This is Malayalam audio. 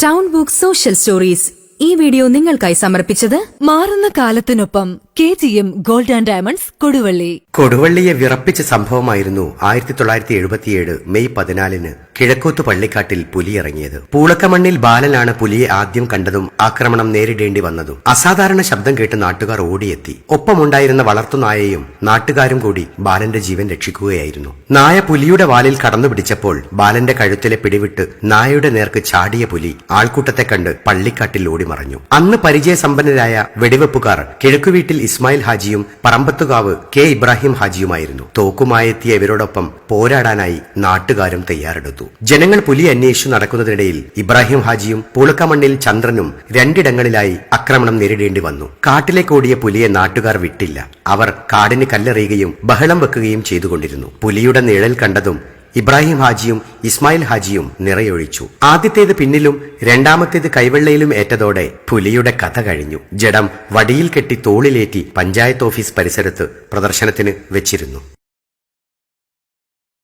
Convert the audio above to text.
ടൗൺ ബുക്ക് സോഷ്യൽ സ്റ്റോറീസ് ഈ വീഡിയോ നിങ്ങൾക്കായി സമർപ്പിച്ചത് മാറുന്ന കാലത്തിനൊപ്പം K G M gold and diamonds Koduvally. കൊടുവള്ളിയെ വിറപ്പിച്ച സംഭവമായിരുന്നു ആയിരത്തി തൊള്ളായിരത്തി എഴുപത്തിയേഴ് മെയ് പതിനാലിന് കിഴക്കോത്ത് പള്ളിക്കാട്ടിൽ പുലി ഇറങ്ങിയത് പൂളക്കമണ്ണിൽ ബാലനാണ് പുലിയെ ആദ്യം കണ്ടതും ആക്രമണം നേരിടേണ്ടി വന്നതും. അസാധാരണ ശബ്ദം കേട്ട് നാട്ടുകാർ ഓടിയെത്തി. ഒപ്പമുണ്ടായിരുന്ന വളർത്തുനായയും നാട്ടുകാരും കൂടി ബാലന്റെ ജീവൻ രക്ഷിക്കുകയായിരുന്നു. നായ പുലിയുടെ വാലിൽ കടന്നു പിടിച്ചപ്പോൾ ബാലന്റെ കഴുത്തിലെ പിടിവിട്ട് നായയുടെ നേർക്ക് ചാടിയ പുലി ആൾക്കൂട്ടത്തെ കണ്ട് പള്ളിക്കാട്ടിൽ ഓടിമറഞ്ഞു. അന്ന് പരിചയസമ്പന്നരായ വെടിവെപ്പുകാർ കിഴക്കുവീട്ടിൽ ഇസ്മായിൽ ഹാജിയും പറമ്പത്തുകാവ് കെ ഇബ്രാഹിം ഹാജിയുമായിരുന്നു. തോക്കുമായെത്തിയ ഇവരോടൊപ്പം പോരാടാനായി നാട്ടുകാരും തയ്യാറെടുത്തു. ജനങ്ങൾ പുലി അന്വേഷിച്ചു നടക്കുന്നതിനിടയിൽ ഇബ്രാഹിം ഹാജിയും പൂളക്കമണ്ണിൽ ചന്ദ്രനും രണ്ടിടങ്ങളിലായി ആക്രമണം നേരിടേണ്ടി വന്നു. കാട്ടിലേക്കോടിയ പുലിയെ നാട്ടുകാർ വിട്ടില്ല. അവർ കാടിന് കല്ലെറിയുകയും ബഹളം വെക്കുകയും ചെയ്തുകൊണ്ടിരുന്നു. പുലിയുടെ നിഴൽ കണ്ടതും ഇബ്രാഹിം ഹാജിയും ഇസ്മായിൽ ഹാജിയും നിറയൊഴിച്ചു. ആദ്യത്തേത് പിന്നിലും രണ്ടാമത്തേത് കൈവെള്ളയിലും ഏറ്റതോടെ പുലിയുടെ കഥ കഴിഞ്ഞു. ജഡം വടിയിൽ കെട്ടി തോളിലേറ്റി പഞ്ചായത്ത് ഓഫീസ് പരിസരത്ത് പ്രദർശനത്തിന് വെച്ചിരുന്നു.